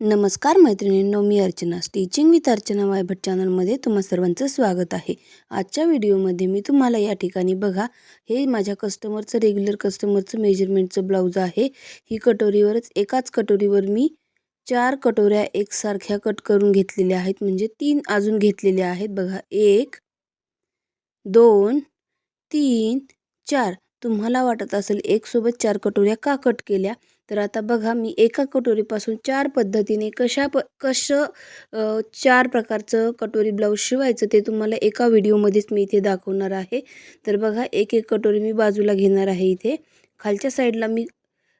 नमस्कार मैत्रिणींनो मी अर्चना. स्टिचिंग विथ अर्चना वायभट चॅनलमध्ये तुम्हा सर्वांचं स्वागत आहे. आजच्या व्हिडिओमध्ये मी तुम्हाला या ठिकाणी बघा हे माझ्या कस्टमरचं रेग्युलर कस्टमरचं मेजरमेंटचं ब्लाऊज आहे. ही कटोरीवरच एकाच कटोरीवर मी चार कटोऱ्या एकसारख्या कट करून घेतलेल्या आहेत. म्हणजे तीन अजून घेतलेल्या आहेत. बघा एक दोन तीन चार. तुम्हाला वाटत असेल एकसोबत चार कटोऱ्या का कट केल्या? तर आता बघा मी एका कटोरीपासून चार पद्धतीने कशा प कसं चार प्रकारचं कटोरी ब्लाऊज शिवायचं ते तुम्हाला एका व्हिडिओमध्येच मी इथे दाखवणार आहे. तर बघा एक एक कटोरी मी बाजूला घेणार आहे इथे. खालच्या साईडला मी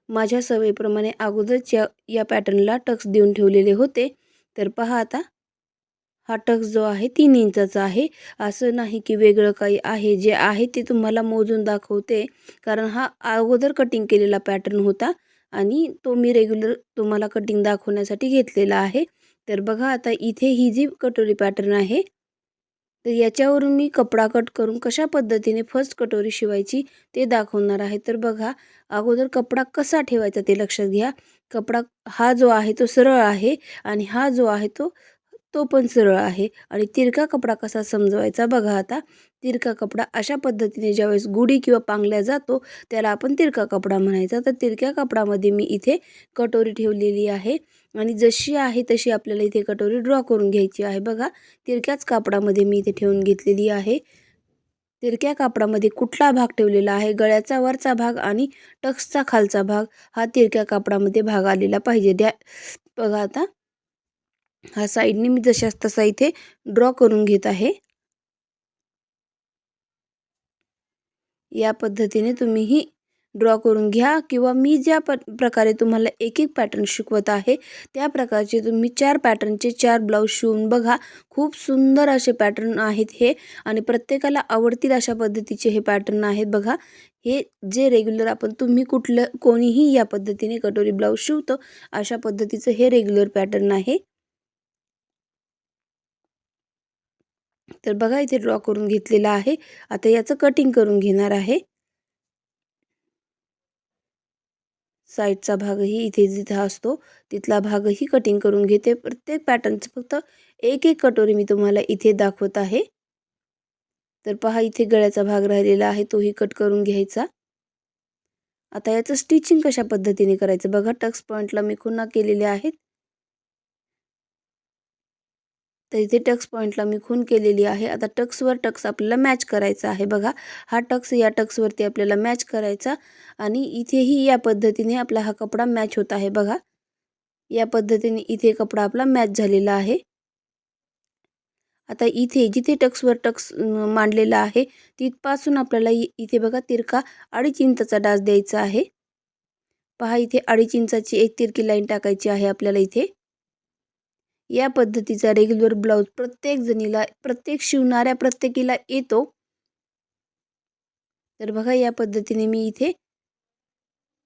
माझ्या सवयीप्रमाणे अगोदरच या या पॅटर्नला टक्स देऊन ठेवलेले होते. तर पहा आता हा टक्स जो आहे तीन इंचाचा आहे. असं नाही की वेगळं काही आहे. जे आहे ते तुम्हाला मोजून दाखवते. कारण हा अगोदर कटिंग केलेला पॅटर्न होता. आणि तो मी रेग्युलर तुम्हाला कटिंग दाखवण्यासाठी घेतलेला आहे. तर बघा आता इथे ही जी कटोरी पॅटर्न आहे तर याच्यावरून मी कपडा कट करून कशा पद्धतीने फर्स्ट कटोरी शिवायची ते दाखवणार आहे. तर बघा अगोदर कपडा कसा ठेवायचा ते लक्षात घ्या. कपडा हा जो आहे तो सरळ आहे आणि हा जो आहे तो तो पण सरळ आहे. आणि तिरका कपडा कसा समजवायचा बघा आता. तिरका कपडा अशा पद्धतीने ज्यावेळेस गुढी किंवा पांगल्या जातो त्याला आपण तिरका कपडा म्हणायचा. तर तिरक्या कपडामध्ये मी इथे कटोरी ठेवलेली आहे आणि जशी आहे तशी आपल्याला इथे कटोरी ड्रॉ करून घ्यायची आहे. बघा तिरक्याच कापडामध्ये मी इथे ठेवून घेतलेली आहे. तिरक्या कापडामध्ये कुठला भाग ठेवलेला आहे? गळ्याचा वरचा भाग आणि टक्सचा खालचा भाग हा तिरक्या कापडामध्ये भाग आलेला पाहिजे. द्या बघा आता. हा साईडने मी जशाच तसा इथे ड्रॉ करून घेत आहे. या पद्धतीने तुम्हीही ड्रॉ करून घ्या किंवा मी ज्या प प्रकारे तुम्हाला एक एक पॅटर्न शिकवत आहे त्या प्रकारचे तुम्ही चार पॅटर्नचे चार ब्लाऊज शिवून बघा. खूप सुंदर असे पॅटर्न आहेत हे आणि प्रत्येकाला आवडतील अशा पद्धतीचे हे पॅटर्न आहेत बघा. हे जे रेग्युलर आपण तुम्ही कुठलं कोणीही या पद्धतीने कटोरी ब्लाऊज शिवतो अशा पद्धतीचं हे रेग्युलर पॅटर्न आहे. तर बघा इथे ड्रॉ करून घेतलेला आहे. आता याचं कटिंग करून घेणार आहे. साईडचा भागही इथे जिथे असतो तिथला भागही कटिंग करून घेते. प्रत्येक पॅटर्नचं फक्त एक एक कटोरी मी तुम्हाला इथे दाखवत आहे. तर पहा इथे गळ्याचा भाग राहिलेला आहे तोही कट करून घ्यायचा. आता याचं स्टिचिंग कशा पद्धतीने करायचं? बघा टक्स पॉईंटला मी खुन्ना केलेले आहेत. तर इथे टक्स पॉईंटला मी खून केलेली आहे. आता टक्सवर टक्स आपल्याला मॅच करायचा आहे बघा. हा टक्स या टक्सवरती आपल्याला मॅच करायचा आणि इथेही या पद्धतीने आपला हा कपडा मॅच होत आहे बघा. या पद्धतीने इथे कपडा आपला मॅच झालेला आहे. आता इथे जिथे टक्सवर टक्स मांडलेला आहे तिथपासून आपल्याला इथे बघा तिरका अडीच इंचाचा डास द्यायचा आहे. पहा इथे अडीच इंचाची एक तिरकी लाईन टाकायची आहे आपल्याला इथे. या पद्धतीचा रेग्युलर ब्लाऊज प्रत्येक जणीला प्रत्येक शिवणाऱ्या प्रत्येकीला येतो. तर बघा या पद्धतीने मी इथे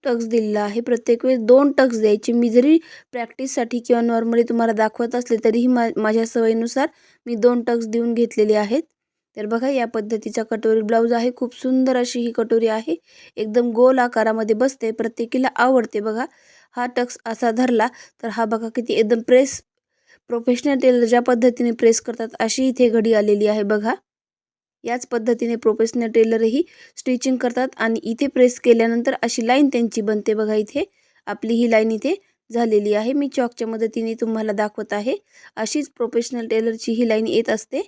टक्स दिलेला आहे. प्रत्येक वेळेस दोन टक्स द्यायचे. मी जरी प्रॅक्टिससाठी किंवा नॉर्मली तुम्हाला दाखवत असले तरीही मा माझ्या सवयीनुसार मी दोन टक्स देऊन घेतलेले आहेत. तर बघा या पद्धतीचा कटोरी ब्लाऊज आहे. खूप सुंदर अशी ही कटोरी आहे. एकदम गोल आकारामध्ये बसते. प्रत्येकीला आवडते बघा. हा टक्स असा धरला तर हा बघा किती एकदम प्रेस प्रोफेशनल टेलर ज्या पद्धतीने प्रेस करतात अशी इथे घडी आलेली आहे बघा. याच पद्धतीने प्रोफेशनल टेलरही स्टिचिंग करतात आणि इथे प्रेस केल्यानंतर अशी लाईन त्यांची बनते बघा इथे. आपली ही लाईन इथे झालेली आहे. मी चॉकच्या मदतीने तुम्हाला दाखवत आहे. अशीच प्रोफेशनल टेलरची ही लाईन येत असते.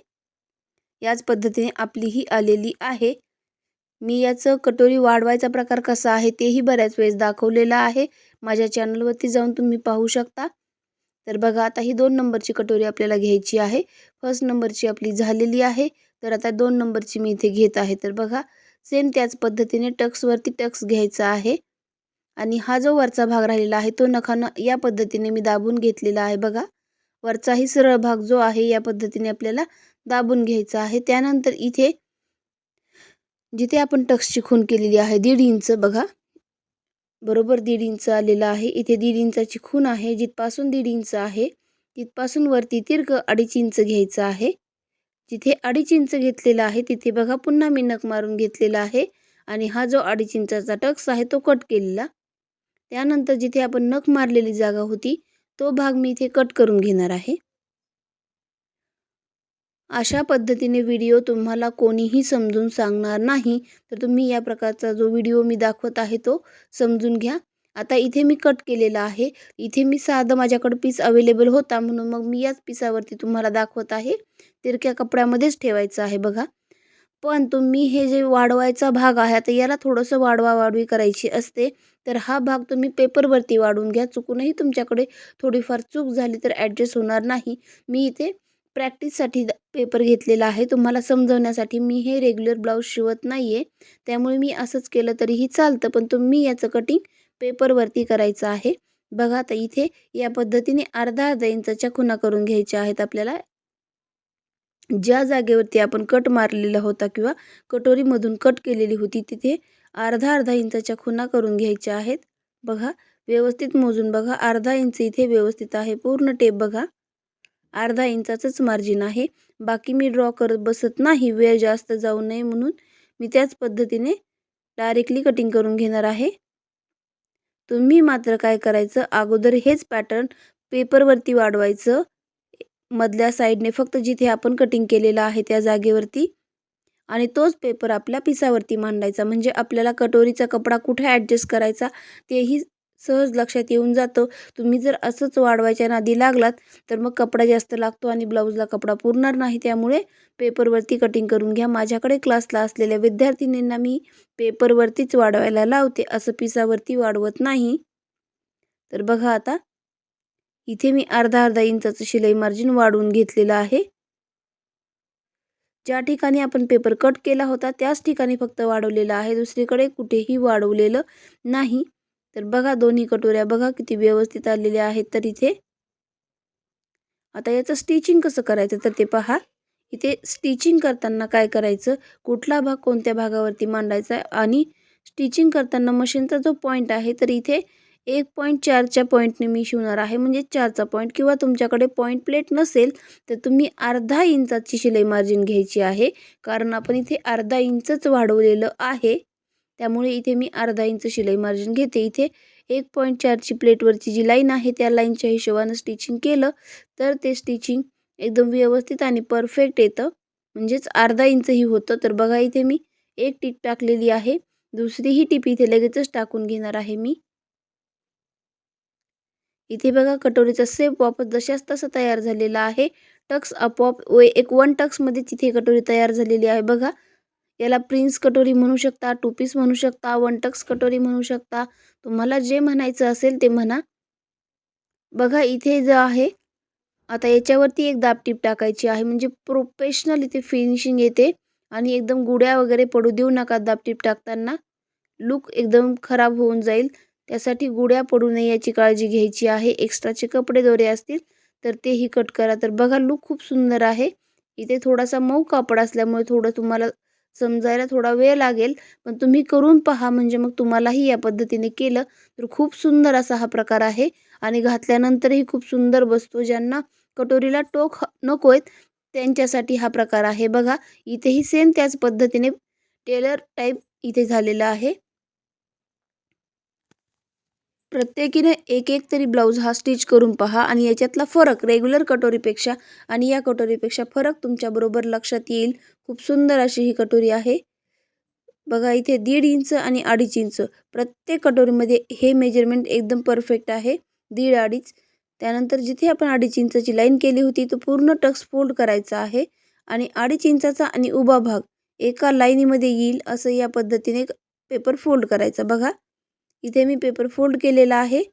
याच पद्धतीने आपली ही आलेली आहे. मी याचं कटोरी वाढवायचा प्रकार कसा आहे तेही बऱ्याच वेळेस दाखवलेला आहे. माझ्या चॅनलवरती जाऊन तुम्ही पाहू शकता. तर बघा आता ही दोन नंबरची कटोरी आपल्याला घ्यायची आहे. फर्स्ट नंबरची आपली झालेली आहे. तर आता दोन नंबरची मी इथे घेत आहे. तर बघा सेम त्याच पद्धतीने टक्सवरती टक्स घ्यायचा आहे. आणि हा जो वरचा भाग राहिलेला आहे तो नखानं या पद्धतीने मी दाबून घेतलेला आहे बघा. वरचाही सरळ भाग जो आहे या पद्धतीने आपल्याला दाबून घ्यायचा आहे. त्यानंतर इथे जिथे आपण टक्सची खून केलेली आहे दीड इंच बघा. बरोबर दीड इंच आलेलं आहे. इथे दीड इंचाची खूण आहे. जिथपासून दीड इंच आहे तिथपासून वरती दीर्घ अडीच इंच घ्यायचं आहे. जिथे अडीच इंच घेतलेला आहे तिथे बघा पुन्हा मी नख मारून घेतलेला आहे आणि हा जो अडीच इंचाचा टक्स आहे तो कट केलेला. त्यानंतर जिथे आपण नख मारलेली जागा होती तो भाग मी इथे कट करून घेणार आहे. अशा पद्धतीने व्हिडिओ तुम्हाला कोणीही समजून सांगणार नाही. तर तुम्ही या प्रकारचा जो व्हिडिओ मी दाखवत आहे तो समजून घ्या. आता इथे मी कट केलेला आहे. इथे मी साधं माझ्याकडं पीस अवेलेबल होता म्हणून मग मी याच पिसावरती तुम्हाला दाखवत आहे. तिरक्या कपड्यामध्येच ठेवायचं आहे बघा. पण तुम्ही हे जे वाढवायचा भाग आहे आता याला थोडंसं वाढवा वाढवी करायची असते. तर हा भाग तुम्ही पेपरवरती वाढवून घ्या. चुकूनही तुमच्याकडे थोडीफार चूक झाली तर ॲडजस्ट होणार नाही. मी इथे प्रॅक्टिससाठी पेपर घेतलेला आहे. तुम्हाला समजवण्यासाठी मी हे रेग्युलर ब्लाऊज शिवत नाही आहे त्यामुळे मी असंच केलं तरीही चालतं पण तुम्ही याचं कटिंग पेपरवरती करायचं आहे. बघा आता इथे या पद्धतीने अर्धा अर्धा इंचाच्या खुणा करून घ्यायच्या आहेत आपल्याला. ज्या जागेवरती आपण कट मारलेला होता किंवा कटोरीमधून कट केलेली होती तिथे अर्धा अर्धा इंचाच्या खुणा करून घ्यायच्या आहेत. बघा व्यवस्थित मोजून बघा. अर्धा इंच इथे व्यवस्थित आहे. पूर्ण टेप बघा. अर्धा इंचाचंच मार्जिन आहे. बाकी मी ड्रॉ करत बसत नाही. वेळ जास्त जाऊ नये म्हणून मी त्याच पद्धतीने डायरेक्टली कटिंग करून घेणार आहे. तुम्ही मात्र काय करायचं? अगोदर हेच पॅटर्न पेपरवरती वाढवायचं. मधल्या साईडने फक्त जिथे आपण कटिंग केलेलं आहे त्या जागेवरती. आणि तोच पेपर आपल्या पिसावरती मांडायचा. म्हणजे आपल्याला कटोरीचा कपडा कुठे ॲडजस्ट करायचा? तेही सहज लक्षात येऊन जातं. तुम्ही जर असंच वाढवायच्या नादी लागलात तर मग कपडा जास्त लागतो आणि ब्लाऊजला कपडा पुरणार नाही. त्यामुळे पेपरवरती कटिंग करून घ्या. माझ्याकडे क्लासला असलेल्या विद्यार्थिनींना मी पेपरवरतीच वाढवायला लावते. असं पिसावरती वाढवत नाही. तर बघा आता इथे मी अर्धा अर्धा इंचाचं शिलाई मार्जिन वाढवून घेतलेलं आहे. ज्या ठिकाणी आपण पेपर कट केला होता त्याच ठिकाणी फक्त वाढवलेलं आहे. दुसरीकडे कुठेही वाढवलेलं नाही. तर बघा दोन्ही कटोऱ्या बघा किती व्यवस्थित आलेल्या आहेत. तर इथे आता याचं स्टिचिंग कसं करायचं? तर ते पहा. इथे स्टिचिंग करताना काय करायचं? कुठला भाग कोणत्या भागावरती मांडायचा आणि स्टिचिंग करताना मशीनचा जो पॉईंट आहे तर इथे एक पॉईंट चारच्या पॉईंटने मी शिवणार आहे. म्हणजे चारचा पॉईंट किंवा तुमच्याकडे पॉईंट प्लेट नसेल तर तुम्ही अर्धा इंचाची शिलाई मार्जिन घ्यायची आहे. कारण आपण इथे अर्धा इंचच वाढवलेलं आहे. त्यामुळे इथे मी अर्धा इंच शिलाई मार्जिन घेते. इथे एक पॉईंट चारची प्लेटवरची जी लाईन आहे त्या लाईनच्या हिशोबानं स्टिचिंग केलं तर ते स्टिचिंग एकदम व्यवस्थित आणि परफेक्ट येतं. म्हणजेच अर्धा इंचही होतं. तर बघा इथे मी एक टीप टाकलेली आहे. दुसरीही टीप इथे लगेचच टाकून घेणार आहे मी. इथे बघा कटोरीचा सेप वापस जशाच तसा तयार झालेला आहे. टक्स आपोआप व एक वन टक्समध्ये तिथे कटोरी तयार झालेली आहे. बघा याला प्रिन्स कटोरी म्हणू शकता टू पीस म्हणू शकता वनटक्स कटोरी म्हणू शकता. तुम्हाला जे म्हणायचं असेल ते म्हणा. बघा इथे जे आहे आता याच्यावरती एक दाबटीप टाकायची आहे. म्हणजे प्रोफेशनल इथे फिनिशिंग येते. आणि एकदम गुड्या वगैरे पडू देऊ नका दाबटीप टाकताना. लुक एकदम खराब होऊन जाईल. त्यासाठी गुड्या पडू नये याची काळजी घ्यायची आहे. एक्स्ट्राचे कपडे दोरे असतील तर तेही कट करा. तर बघा लुक खूप सुंदर आहे. इथे थोडासा मऊ कापड असल्यामुळे थोडं तुम्हाला समजायला थोडा वेळ लागेल पण तुम्ही करून पहा म्हणजे मग तुम्हालाही या पद्धतीने केलं तर खूप सुंदर असा हा प्रकार आहे. आणि घातल्यानंतरही खूप सुंदर बसतो ज्यांना कटोरीला टोक नको आहेत त्यांच्यासाठी हा प्रकार आहे. बघा इथेही सेम त्याच पद्धतीने टेलर टाईप इथे झालेला आहे. प्रत्येकीने एक एक तरी ब्लाऊज हा स्टिच करून पहा आणि याच्यातला फरक रेग्युलर कटोरीपेक्षा आणि या कटोरीपेक्षा फरक तुमच्याबरोबर लक्षात येईल. खूप सुंदर अशी ही कटोरी आहे. बघा इथे दीड इंच आणि अडीच इंच. प्रत्येक कटोरीमध्ये हे मेजरमेंट एकदम परफेक्ट आहे. दीड अडीच. त्यानंतर जिथे आपण अडीच इंचाची लाईन केली होती तो पूर्ण टक्स फोल्ड करायचा आहे आणि अडीच इंचाचा आणि उभा भाग एका लाईनीमध्ये येईल असं या पद्धतीने पेपर फोल्ड करायचा. बघा इथे मी पेपर फोल्ड केलेला आहे.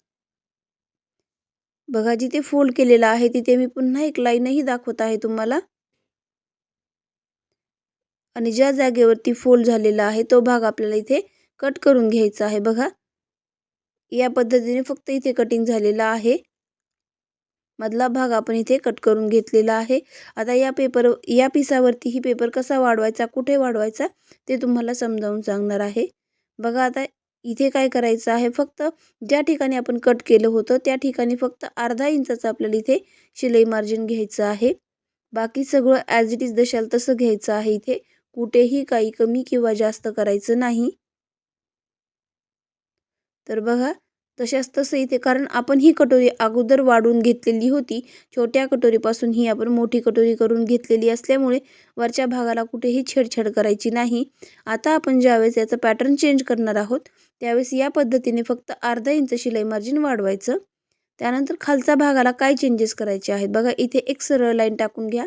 बघा जिथे फोल्ड केलेला आहे तिथे मी पुन्हा एक लाईनही दाखवत आहे तुम्हाला. आणि ज्या जागेवरती फोल्ड झालेला आहे तो भाग आपल्याला इथे कट करून घ्यायचा आहे. बघा या पद्धतीने फक्त इथे कटिंग झालेला आहे. मधला भाग आपण इथे कट करून घेतलेला आहे. आता या पेपर या पिसावरती ही पेपर कसा वाढवायचा कुठे वाढवायचा ते तुम्हाला समजावून सांगणार आहे. बघा आता इथे काय करायचं आहे? फक्त ज्या ठिकाणी आपण कट केलं होतं त्या ठिकाणी फक्त अर्धा इंचाचं आपल्याला इथे शिलाई मार्जिन घ्यायचं आहे. बाकी सगळं ॲज इट इज दशाल तसं घ्यायचं आहे इथे. कुठेही काही कमी किंवा जास्त करायचं नाही. तर बघा तशाच तसं इथे कारण आपण ही कटोरी अगोदर वाढून घेतलेली होती. छोट्या कटोरीपासून ही आपण मोठी कटोरी करून घेतलेली असल्यामुळे वरच्या भागाला कुठेही छेडछाड करायची नाही. आता आपण ज्यावेळेस याचं पॅटर्न चेंज करणार आहोत त्यावेळेस या पद्धतीने फक्त अर्धा इंच शिलाई मार्जिन वाढवायचं. त्यानंतर खालच्या भागाला काय चेंजेस करायचे आहेत? बघा इथे एक सरळ लाईन टाकून घ्या.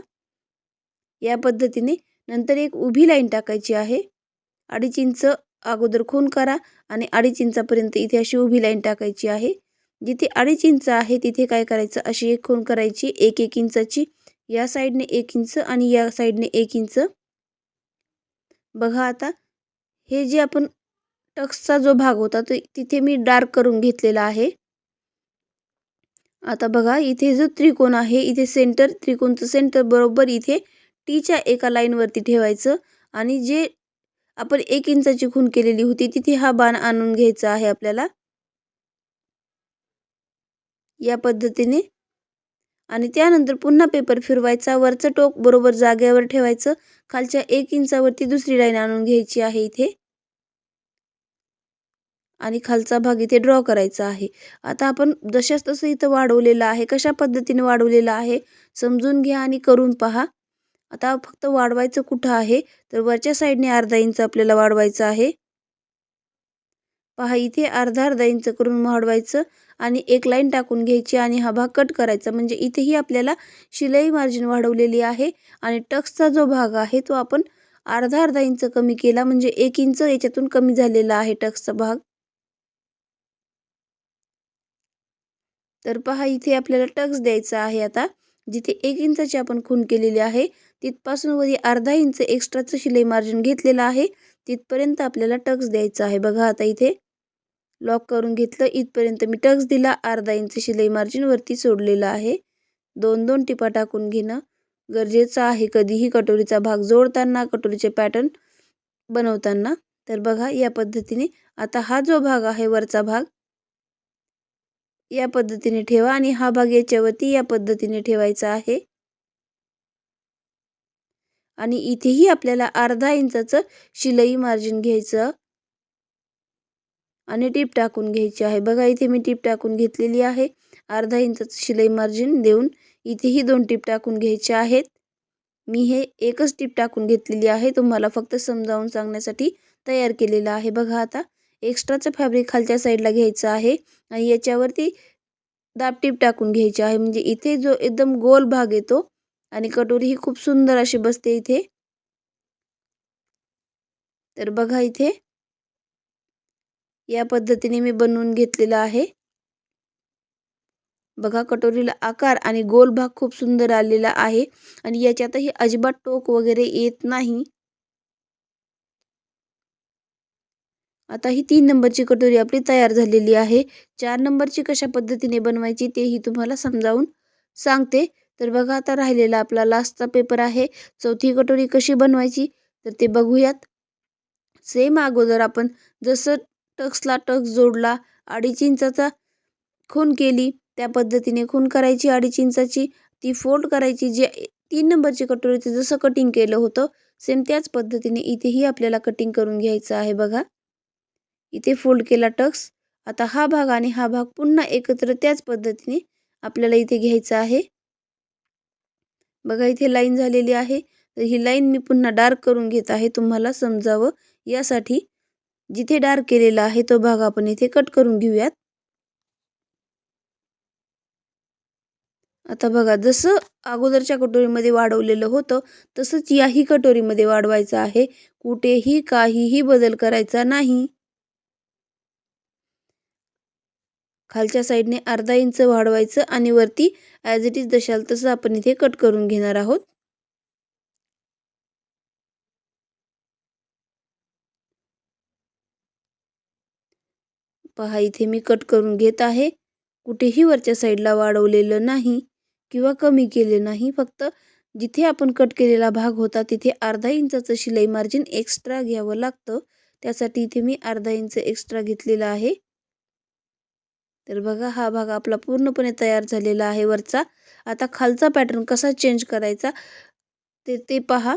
या पद्धतीने नंतर एक उभी लाईन टाकायची आहे. अडीच इंच अगोदर खून करा आणि अडीच इंचापर्यंत इथे अशी उभी लाईन टाकायची आहे. जिथे अडीच इंच आहे तिथे काय करायचं? अशी एक खून करायची एक एक इंचाची. या साईडने एक इंच आणि या साईडने एक इंच. बघा आता हे जे आपण टक्सचा जो भाग होता तो तिथे मी डार्क करून घेतलेला आहे. आता बघा इथे जो त्रिकोण आहे इथे सेंटर त्रिकोणचं सेंटर बरोबर इथे टीच्या एका लाईनवरती ठेवायचं. आणि जे आपण एक इंचाची खून केलेली होती. तिथे हा बाण आणून घ्यायचा आहे आपल्याला. या पद्धतीने. आणि त्यानंतर पुन्हा पेपर फिरवायचा. वरचं टोक बरोबर जागेवर ठेवायचं. खालच्या एक इंचावरती दुसरी लाईन आणून घ्यायची आहे इथे. आणि खालचा भाग इथे ड्रॉ करायचा आहे. आता आपण जशाच तसं इथं वाढवलेलं आहे. कशा पद्धतीने वाढवलेलं आहे? समजून घ्या आणि करून पहा. आता फक्त वाढवायचं कुठं आहे? तर वरच्या साईडने अर्धा इंच आपल्याला वाढवायचं आहे. पहा इथे अर्धा अर्धा इंच करून वाढवायचं आणि एक लाईन टाकून घ्यायची आणि हा भाग कट करायचा. म्हणजे इथेही आपल्याला शिलाई मार्जिन वाढवलेली आहे आणि टक्सचा जो भाग आहे तो आपण अर्धा अर्धा इंच कमी केला. म्हणजे एक इंच याच्यातून कमी झालेला आहे टक्सचा भाग. तर पहा इथे आपल्याला टक्स द्यायचा आहे आता जिथे एक इंचाची आपण खून केलेली आहे. तिथपासून वरी अर्धा इंच एक्स्ट्राचं शिलाई मार्जिन घेतलेलं आहे. तिथपर्यंत आपल्याला टक्स द्यायचा आहे. बघा आता इथे लॉक करून घेतलं. इथपर्यंत मी टक्स दिला. अर्धा इंच शिलाई मार्जिन वरती सोडलेलं आहे. दोन दोन टिपा टाकून घेणं गरजेचं आहे. कधीही कटोरीचा भाग जोडताना कटोरीचे पॅटर्न बनवताना. तर बघा या पद्धतीने आता हा जो भाग आहे वरचा भाग या पद्धतीने ठेवा आणि हा भाग याच्यावरती या पद्धतीने ठेवायचा आहे. आणि इथेही आपल्याला अर्धा इंचाचं शिलाई मार्जिन घ्यायचं आणि टीप टाकून घ्यायची आहे. बघा इथे मी टीप टाकून घेतलेली आहे. अर्धा इंचाचं शिलाई मार्जिन देऊन इथेही दोन टीप टाकून घ्यायचे आहेत. मी हे एकच टीप टाकून घेतलेली आहे. तुम्हाला फक्त समजावून सांगण्यासाठी तयार केलेलं आहे. बघा आता एक्स्ट्राचं फॅब्रिक खालच्या साईडला घ्यायचं आहे आणि याच्यावरती दाब टीप टाकून घ्यायची आहे. म्हणजे इथे जो एकदम गोल भाग येतो आणि कटोरी ही खूप सुंदर अशी बसते इथे. तर बघा इथे या पद्धतीने मी बनवून घेतलेला आहे. बघा कटोरीला आकार आणि गोल भाग खूप सुंदर आलेला आहे आणि याच्यातही अजिबात टोक वगैरे येत नाही. आता ही तीन नंबरची कटोरी आपली तयार झालेली आहे. चार नंबरची कशा पद्धतीने बनवायची तेही तुम्हाला समजावून सांगते. तर बघा आता राहिलेला आपला लास्टचा पेपर आहे. चौथी कटोरी कशी बनवायची? तर ते बघूयात. सेम अगोदर आपण जसं टक्सला टक्स जोडला अडीच इंचाचा खून केली त्या पद्धतीने खून करायची अडीच इंचाची. ती फोल्ड करायची जे तीन नंबरची कटोरीचं जसं कटिंग केलं होतं सेम त्याच पद्धतीने इथेही आपल्याला कटिंग करून घ्यायचं आहे बघा. इथे फोल्ड केला टक्स. आता हा भाग आणि हा भाग पुन्हा एकत्र त्याच पद्धतीने आपल्याला इथे घ्यायचा आहे. बघा इथे लाईन झालेली आहे. तर ही लाईन मी पुन्हा डार्क करून घेत आहे. तुम्हाला समजावं. यासाठी जिथे डार्क केलेला आहे तो भाग आपण इथे कट करून घेऊयात. आता बघा जसं अगोदरच्या कटोरीमध्ये वाढवलेलं होतं तसंच याही कटोरीमध्ये वाढवायचं आहे. कुठेही काहीही बदल करायचा नाही. खालच्या साईडने अर्धा इंच वाढवायचं आणि वरती ॲज इट इज दशाल तसं आपण इथे कट करून घेणार आहोत. पहा इथे मी कट करून घेत आहे. कुठेही वरच्या साईडला वाढवलेलं नाही किंवा कमी केले नाही. फक्त जिथे आपण कट केलेला भाग होता तिथे अर्धा इंचाचं शिलाई मार्जिन एक्स्ट्रा घ्यावं लागतं. त्यासाठी इथे मी अर्धा इंच एक्स्ट्रा घेतलेला आहे. तर बघा हा भाग आपला पूर्णपणे तयार झालेला आहे वरचा. आता खालचा पॅटर्न कसा चेंज करायचा ते ते पहा.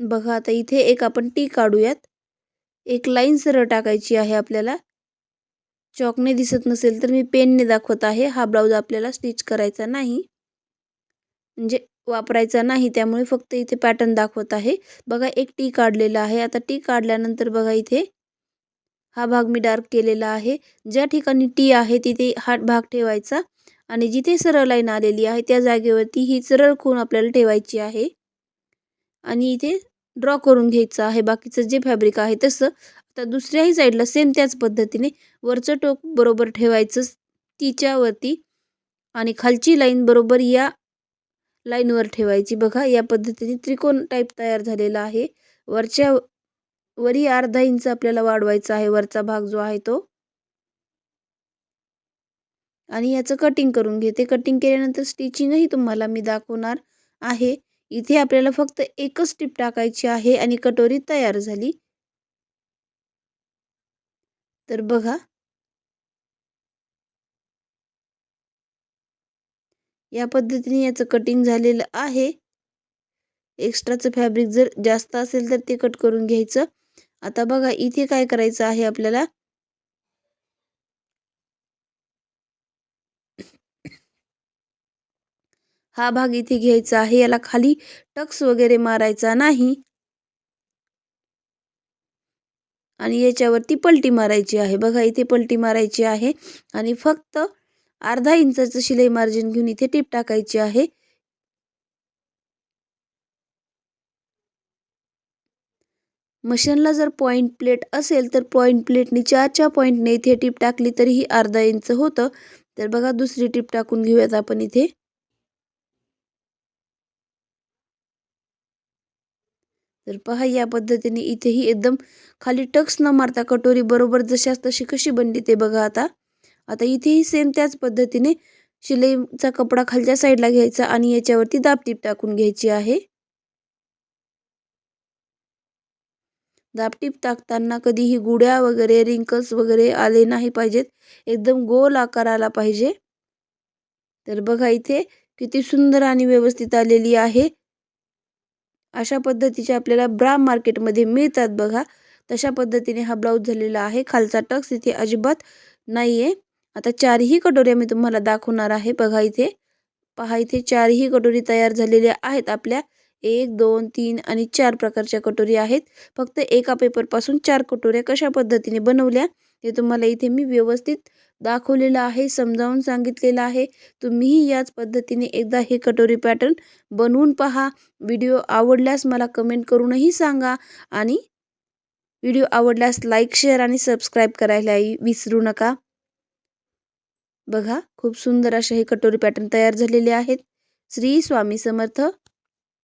बघा आता इथे एक आपण टी काढूयात. एक लाईन सरळ टाकायची आहे आपल्याला. चॉकने दिसत नसेल तर मी पेनने दाखवत आहे. हा ब्लाऊज आपल्याला स्टिच करायचा नाही. म्हणजे वापरायचा नाही त्यामुळे फक्त इथे पॅटर्न दाखवत आहे. बघा एक टी काढलेला आहे. आता टी काढल्यानंतर बघा इथे हा भाग मी डार्क केलेला आहे. ज्या ठिकाणी टी आहे तिथे हा भाग ठेवायचा. आणि जिथे सरळ लाईन आलेली आहे त्या जागेवरती ही सरळ खून आपल्याला ठेवायची आहे. आणि इथे ड्रॉ करून घ्यायचं आहे. बाकीचं जे फॅब्रिक आहे तसं. आता दुसऱ्याही साईडला सेम त्याच पद्धतीने वरचं टोक बरोबर ठेवायचं तिच्यावरती. आणि खालची लाईन बरोबर या लाईनवर ठेवायची. बघा या पद्धतीने त्रिकोण टाईप तयार झालेला आहे. वरच्या वरी अर्धा इंच आपल्याला वाढवायचा आहे वरचा भाग जो आहे तो. आणि याचं कटिंग करून घेते. कटिंग केल्यानंतर स्टिचिंगही तुम्हाला मी दाखवणार आहे. इथे आपल्याला फक्त एकच टिप टाकायची आहे आणि कटोरी तयार झाली. तर बघा. या पद्धतीने याचं कटिंग झालेलं आहे. एक्स्ट्राचं फॅब्रिक जर जास्त असेल तर ते कट करून घ्यायचं. आता बघा इथे काय करायचं आहे आपल्याला? हा भाग इथे घ्यायचा आहे. याला खाली टक्स वगैरे मारायचा नाही. आणि याच्यावरती पलटी मारायची आहे. बघा इथे पलटी मारायची आहे. आणि फक्त अर्धा इंचाचं शिलाई मार्जिन घेऊन इथे टीप टाकायची आहे. मशीनला जर पॉईंट प्लेट असेल तर पॉईंट प्लेटनी चारच्या पॉईंटने इथे टीप टाकली तरीही अर्धा इंच होतं. तर बघा दुसरी टीप टाकून घेऊयात आपण इथे. तर पहा या पद्धतीने इथेही एकदम खाली टक्स न मारता कटोरी बरोबर जशाच तशी कशी बनली ते बघा आता. आता इथेही सेम त्याच पद्धतीने शिलाईचा कपडा खालच्या साईडला घ्यायचा आणि याच्यावरती दाबटीप टाकून घ्यायची आहे. दाबटीप टाकताना कधीही गुड्या वगैरे रिंकल्स वगैरे आले नाही पाहिजेत. एकदम गोल आकार आला पाहिजे. तर बघा इथे किती सुंदर आणि व्यवस्थित आलेली आहे. अशा पद्धतीचे आपल्याला ब्रा मार्केटमध्ये मिळतात बघा. तशा पद्धतीने हा ब्लाऊज झालेला आहे. खालचा टक्स इथे अजिबात नाही आहे आता चारही कटोऱ्या मी तुम्हाला दाखवणार आहे. बघा इथे. पहा इथे चारही कटोरी तयार झालेल्या आहेत आपल्या. एक दोन तीन आणि चार प्रकारच्या कटोरी आहेत. फक्त एका पेपरपासून चार कटोऱ्या कशा पद्धतीने बनवल्या हे तुम्हाला इथे मी व्यवस्थित दाखवलेलं आहे समजावून सांगितलेलं आहे. तुम्हीही याच पद्धतीने एकदा हे कटोरी पॅटर्न बनवून पहा. व्हिडिओ आवडल्यास मला कमेंट करूनही सांगा आणि व्हिडिओ आवडल्यास लाईक शेअर आणि सबस्क्राईब करायलाही विसरू नका. बघा खूप सुंदर असे हे कटोरी पॅटर्न तयार झालेले आहेत. श्री स्वामी समर्थ